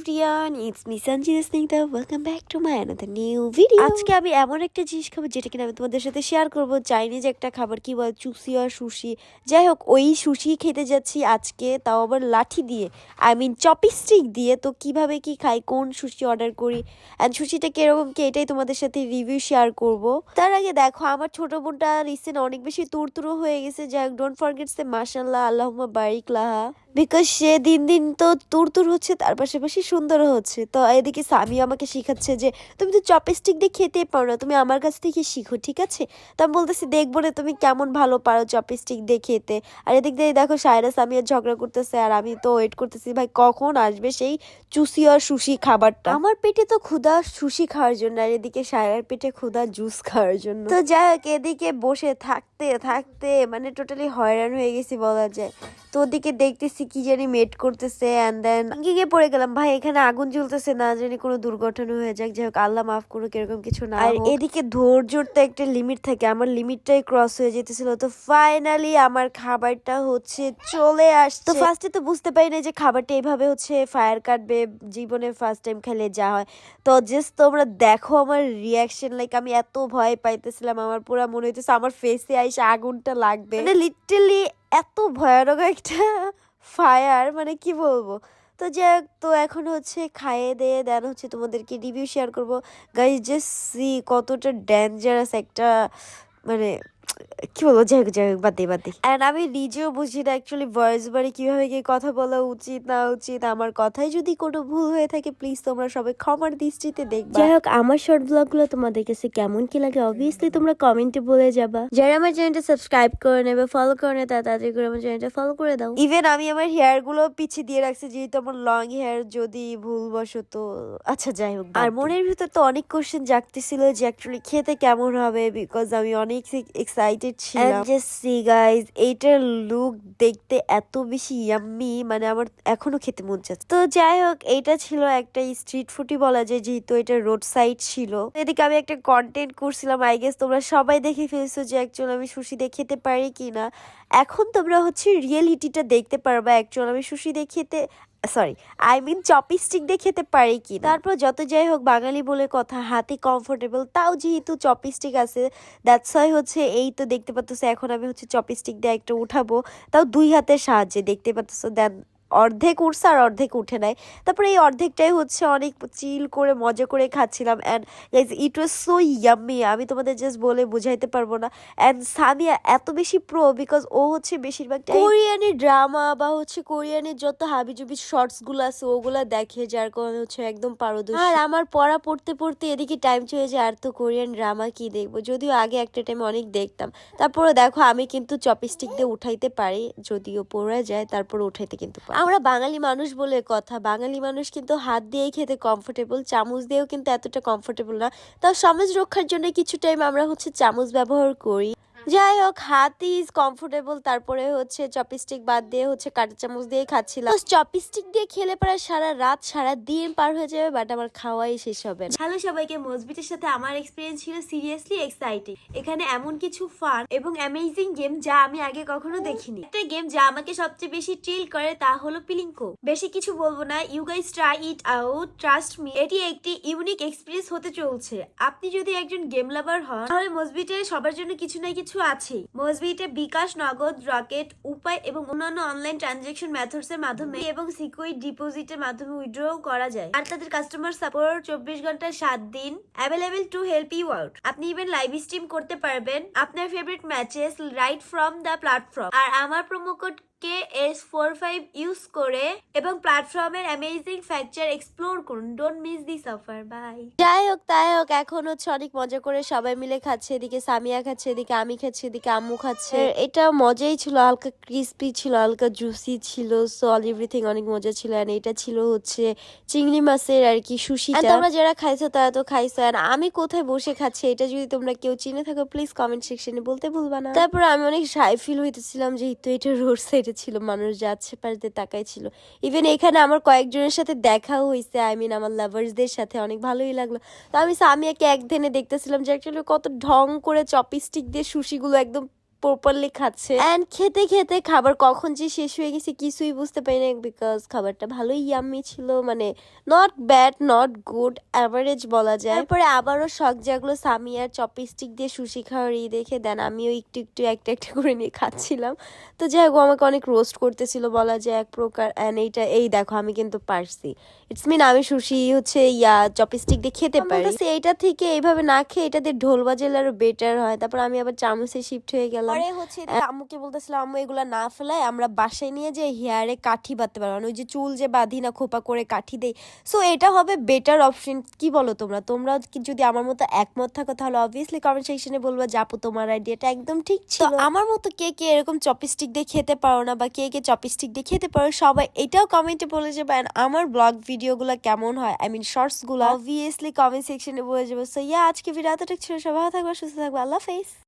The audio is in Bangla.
everyone, it's me Sanjina Snigdha. Welcome back to my another new video. আজকে আমি এমন একটা জিনিস খাব যেটা কিনা আমি তোমাদের সাথে শেয়ার করব। চাইনিজ একটা খাবার কি বল চুসি আর সুশি। যাই হোক ওই সুশি খেতে যাচ্ছি আজকে তাও আবার লাঠি দিয়ে। আই মিন চপিস্টিক দিয়ে। তো কীভাবে কি খাই কোন সুশি অর্ডার করি? অ্যান্ড সুশিটা কীরকম কি এটাই তোমাদের সাথে রিভিউ শেয়ার করব। তার আগে দেখো আমার ছোট বোনটা রিসেন্ট অনেক বেশি তুরতুরো হয়ে গেছে। যাই হোক ডোন্ট ফরগেট সে মাশাল্লাহ আল্লাহুম্মা বারিক লাহা। বিকজ সে দিন দিন তো তুরতুর হচ্ছে তার পাশাপাশি সুন্দরও হচ্ছে। তো এদিকে স্বামী আমাকে শিখাচ্ছে যে তুমি তো চপস্টিক দিয়ে খেতে পারো না তুমি আমার কাছ থেকে শিখো ঠিক আছে? তো আমি বলতেছি দেখব রে তুমি কেমন ভালো পারো চপস্টিক দিয়ে খেতে। আর এদিক দিয়ে দেখো সাইরাস আমি আর ঝগড়া করতেছে আর আমি তো ওয়েট করতেছি ভাই কখন আসবে সেই চুসি আর সুশি খাবারটা? আমার পেটে তো ক্ষুধা সুশি খাওয়ার জন্য আর এদিকে সায়রার পেটে ক্ষুধা জুস খাওয়ার জন্য। তো যাই হোক এদিকে বসে থাকতে থাকতে মানে টোটালি হয়রান হয়ে গেছি বলা যায়। তো ওদিকে দেখতেছি কি জানি মেট করতেছে অ্যান্ড দেন গিয়ে পড়ে গেলাম। ভাই এখানে আগুন জ্বলতেছে না জানি কোনো দুর্ঘটনা হয়ে যাক। যাই হোক আল্লাহ মাফ করুক এরকম কিছু না আর এদিকে ধৈর্যর তো একটা লিমিট থাকে। আমার লিমিটটাই ক্রস হয়ে যেতেছিল। তো ফাইনালি আমার খাবারটা হচ্ছে চলে আসছে। তো ফার্স্টে তো বুঝতে পারি না যে খাবারটা এইভাবে হচ্ছে ফায়ার কাটবে। জীবনে ফার্স্ট টাইম খেলে যা হয়। তো জাস্ট তোমরা দেখো আমার রিয়াকশন লাইক আমি এত ভয় পাইতেছিলাম। আমার পুরো মনে হইতেছে আমার ফেসে আইসে আগুনটা লাগবে। মানে লিটারলি এত ভয়ানক একটা ফায়ার মানে কি বলব? তো যাই তো এখন হচ্ছে খাইয়ে দিয়ে দেন হচ্ছে তোমাদেরকে রিভিউ শেয়ার করব। গাইজ জাস্ট সি কতটা ডেঞ্জারাস একটা মানে কি বলব? যাই হোক যাই হোক বাদ দিই বাদ দিই অ্যান্ড আমি নিজেও বুঝি না অ্যাকচুয়ালি ভয়েস বারে কীভাবে কি কথা বলা উচিত না উচিত। আমার কথায় যদি কোনো ভুল হয়ে থাকে প্লিজ তোমরা সবাই ক্ষমার দৃষ্টিতে দেখবে। যাই হোক আমার শর্ট ব্লগগুলো তোমাদের কাছে কেমন কি লাগে অবভিয়াসলি তোমরা কমেন্টে বলে যাবা। যারা আমার চ্যানেলটা সাবস্ক্রাইব করে নেবে ফলো করে নেবে তারা তাড়াতাড়ি করে আমার চ্যানেলটা ফলো করে দাও। ইভেন আমি আমার হেয়ারগুলো পিছিয়ে দিয়ে রাখছি যেহেতু আমার লং হেয়ার যদি ভুলবশত আচ্ছা যাই হোক আর মনের ভিতর তো অনেক কোশ্চেন জাগতেছিল যে অ্যাকচুয়ালি খেতে কেমন হবে বিকজ আমি অনেক এক্সাইটেড ছিলাম। জাস্ট সি গাইজ এইটার লুক দেখতে এত বেশি ইয়াম্মি মানে আমার এখনও খেতে মন চাচ্ছে। তো যাই হোক এটা ছিল একটা স্ট্রিট ফুডই বলা যায় যেহেতু এটা রোড সাইড ছিল। এদিকে আমি একটা কন্টেন্ট করছিলাম আই গেস তোমরা সবাই দেখে ফেলছো যে অ্যাকচুয়ালি আমি সুশি দিয়ে খেতে পারি কি না এখন তোমরা হচ্ছে রিয়েলিটিটা দেখতে পারবা অ্যাকচুয়াল আমি সুশি দিয়ে খেতে সরি আই মিন চপিস্টিক দিয়ে খেতে পারি কি তারপর যত যাই হোক বাঙালি বলে কথা, হাতে কমফোর্টেবল তাও যেহেতু চপিস্টিক আছে দ্যাটস হয় হচ্ছে এই তো দেখতে পাচ্ছ এখন আমি হচ্ছে চপিস্টিক দিয়ে একটা উঠাবো। তাও দুই হাতের সাহায্যে দেখতে পাচ্ছ দেন অর্ধেক উঠছে আর অর্ধেক উঠে নাই। তারপরে এই অর্ধেকটাই হচ্ছে অনেক চিল করে মজা করে খাচ্ছিলাম। And it was so yummy আমি তোমাদের জাস্ট বলে বুঝাইতে পারব না। অ্যান্ড সামিয়া এত বেশি প্রো বিকজ ও হচ্ছে বেশিরভাগ কোরিয়ানের ড্রামা বা হচ্ছে কোরিয়ানের যত হাবিজুবি শর্টসগুলো আছে ওগুলো দেখে যার কারণে হচ্ছে একদম পারদর্শী। আর আমার পড়া পড়তে পড়তে এদিকে টাইম চলে যায় আর তো কোরিয়ান ড্রামা কি দেখব? যদিও আগে একটা টাইম অনেক দেখতাম। তারপরে দেখো আমি কিন্তু চপস্টিক দিয়ে উঠাইতে পারি যদিও পড়া যায় তারপর উঠাইতে কিন্তু পারি। আমরা বাঙালি মানুষ বলে কথা। বাঙালি মানুষ কিন্তু হাত দিয়েই খেতে কমফোর্টেবল চামচ দিয়েও কিন্তু এতটা কমফোর্টেবল না। তাও সমাজ রক্ষার জন্য কিছু টাইম আমরা হচ্ছে চামচ ব্যবহার করি। যাই হোক হাত ইজ কমফোর্টেবল তারপরে হচ্ছে চপিস্টিক বাদ দিয়ে হচ্ছে কাঁটা চামচ দিয়ে খাচ্ছিলাম। চপিস্টিক দিয়ে খেলে পরে সারা রাত, সারা দিন পার হয়ে যাবে বাট আমার খাওয়াই শেষ হবে হ্যালো সবাইকে মসবিটের সাথে আমার এক্সপিরিয়েন্স ছিল সিরিয়াসলি এক্সাইটিং এখানে এমন কিছু ফান এবং অ্যামেজিং গেম যা আমি আগে কখনো দেখিনি। একটা গেম যা আমাকে সবচেয়ে বেশি চিল করে তা হলো পিলিংকো বেশি কিছু বলব না you guys try it out trust me এটি একটি ইউনিক এক্সপিরিয়েন্স হতে চলছে। আপনি যদি একজন গেম লাভার হন, তাহলে মসবিটে সবার জন্য কিছু না কিছু আছে মসবিটে বিকাশ, নগদ, রকেট, উপায় এবং অন্যান্য অনলাইন ট্রানজেকশন মেথডস এর মাধ্যমে এবং সিকিউরিট ডিপোজিটের মাধ্যমে উইথড্র করা যায়। আর তাদের কাস্টমার সাপোর্ট চব্বিশ ঘণ্টা সাত দিন available to help you out আপনি ইভেন লাইভ স্ট্রিম করতে পারবেন। আপনার favourite matches right from the platform আর আমার promo code K S four five use করে এবং প্ল্যাটফর্মের অ্যামেজিং ফ্যাকচার এক্সপ্লোর করুন। Don't miss this offer bye যাই হোক তাই হোক এখন হচ্ছে অনেক মজা করে সবাই মিলে খাচ্ছে এদিকে সামিয়া খাচ্ছে এদিকে আমি খাচ্ছি এদিকে আম্মু খাচ্ছে। এটা মজাই ছিল হালকা ক্রিস্পি ছিল হালকা জুসি ছিল সো অল এভরিথিং অনেক মজা ছিল। আর এটা ছিল হচ্ছে চিংড়ি মাছের আর কি সুশি তোমরা যারা খাইছো তারা তো খাইছো। আর আমি কোথায় বসে খাচ্ছি এটা যদি তোমরা কেউ চিনে থাকো প্লিজ কমেন্ট সেকশনে বলতে ভুলবা না। তারপর আমি অনেক শাই ফিল হইতেছিলাম যেহেতু এটা রোড সাইডে ছিল, মানুষ যাচ্ছে পাশে তাকাই ছিল। ইভেন এখানে আমার কয়েকজনের সাথে দেখাও হয়েছে আই মিন আমার লাভার্সদের সাথে অনেক ভালোই লাগল। তো আমি সামিয়াকে এক দেখতেছিলাম যে অ্যাকচুয়ালি কত ঢং করে চপিস্টিক দিয়ে সুশিগুলো একদম প্রপারলি খাচ্ছে। অ্যান্ড খেতে খেতে খাবার কখন যে শেষ হয়ে গেছে কিছুই বুঝতে পারি না বিকজ খাবারটা ভালোই ইয়াম্মি ছিল মানে not bad not good average বলা যায়। তারপরে আবারও শখ জাগলো সামিয়ার চপস্টিক দিয়ে সুশি খাওয়ার ই দেখে দেন আমিও একটু একটু একটা একটা করে নিয়ে খাচ্ছিলাম। তো যাই হোক আমাকে অনেক রোস্ট করতেছিল বলা যায় এক প্রকার অ্যান্ড এইটা এই দেখো আমি কিন্তু পারছি। ইটস মিন আমি সুশি হচ্ছে ইয়া চপস্টিক দিয়ে খেতে পারি। এইটা থেকে এইভাবে না খেয়ে এটা দিয়ে ঢোল বাজালে আরও বেটার হয়। তারপর আমি আবার চামচে শিফট হয়ে গেলাম। পরে হচ্ছে আম্মুকে বলতেছিলাম আম্মু এগুলা না ফেলায় আমরা বাসায় নিয়ে যে হেয়ারে কাঠি বাঁধতে পারব মানে ওই যে চুল যে বাঁধি না খোপা করে কাঠি দেই। সো এটা হবে বেটার অপশন কি বলো তোমরা? তোমরা যদি আমার মতো একমত থাকো তাহলে অবভিয়াসলি কমেন্ট সেকশনে বলব যে তোমার আইডিয়াটা একদম ঠিক ছিল। আমার মতো কে কে এরকম চপস্টিক দিয়ে খেতে পারো না বা কে কে চপস্টিক দিয়ে খেতে পারো সবাই এটাও কমেন্টে বলে যাবে। আমার ব্লগ ভিডিওগুলো কেমন হয়? আই মিন শর্টসগুলো। অবভিয়াসলি কমেন্ট সেকশনে বলে যাবে। সো ইয়া আজকে ভিডিও এতটুকু ছিল। সবাই থাকবে সুস্থ থাকবে। আল্লাহ হাফেজ।